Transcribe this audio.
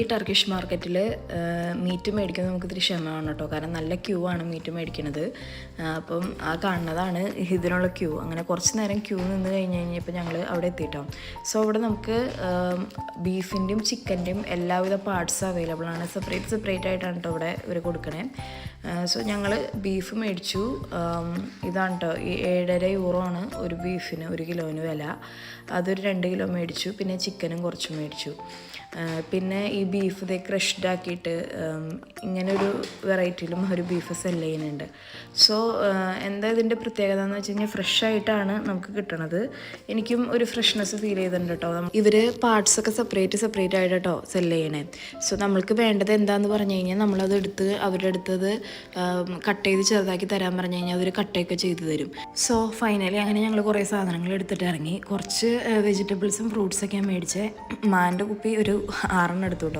ഈ ടർക്കിഷ് മാർക്കറ്റിൽ മീറ്റ് മേടിക്കുന്നത് നമുക്ക് ഇത്തിരി ക്ഷമമാണ് കേട്ടോ. കാരണം നല്ല ക്യൂ ആണ് മീറ്റ് മേടിക്കുന്നത് അപ്പം ആ കാണുന്നതാണ് ഇതിനുള്ള ക്യൂ അങ്ങനെ കുറച്ച് നേരം ക്യൂ നിന്ന് കഴിഞ്ഞ് കഴിഞ്ഞപ്പോൾ ഞങ്ങൾ അവിടെ എത്തിയിട്ടോ സോ അവിടെ നമുക്ക് ബീഫിന്റെയും ചിക്കന്റെയും എല്ലാവിധ പാർട്സ് അവൈലബിൾ ആണ്. സെപ്പറേറ്റ് സെപ്പറേറ്റ് ആയിട്ടാണ് കേട്ടോ ഇവിടെ ഇവർ കൊടുക്കണേ. സോ ഞങ്ങൾ ബീഫ് മേടിച്ചു. ഇതാണ് കേട്ടോ ഈ ഏഴര യൂറോ ആണ് ഒരു ബീഫിന് ഒരു കിലോന് വില. അതൊരു രണ്ട് കിലോ മേടിച്ചു. പിന്നെ ചിക്കനും കുറച്ച് മേടിച്ചു. പിന്നെ ഈ ബീഫ് ഇതേ ക്രഷ്ഡ് ആക്കിയിട്ട് ഇങ്ങനെ ഒരു വെറൈറ്റിയിലും ഒരു ബീഫ് സെൽ ചെയ്യുന്നുണ്ട്. സോ എന്താ ഇതിന്റെ പ്രത്യേകത എന്ന് വെച്ച് കഴിഞ്ഞാൽ ഫ്രഷ് ആയിട്ടാണ് നമുക്ക് കിട്ടണത്. എനിക്കും ഒരു ഫ്രഷ്നെസ് ഫീൽ ചെയ്തിട്ടുണ്ട് കേട്ടോ ഇവർ പാർട്സ് ഒക്കെ സെപ്പറേറ്റ് സെപ്പറേറ്റ് ആയിട്ട് കേട്ടോ സെൽ ചെയ്യണേ. സോ നമ്മൾക്ക് വേണ്ടത് എന്താന്ന് പറഞ്ഞു കഴിഞ്ഞാൽ നമ്മളത് എടുത്ത് അവരുടെ അടുത്തത് കട്ട് ചെയ്ത് ചെറുതാക്കി തരാൻ പറഞ്ഞു കഴിഞ്ഞാൽ അവർ കട്ടയൊക്കെ ചെയ്ത് തരും. സോ ഫൈനലി അങ്ങനെ ഞങ്ങൾ കുറേ സാധനങ്ങൾ എടുത്തിട്ട് ഇറങ്ങി. കുറച്ച് വെജിറ്റബിൾസും ഫ്രൂട്ട്സൊക്കെയാണ് മേടിച്ചേ. മാന്റെ കുപ്പി ഒരു ആറെണ്ണം എടുത്തു.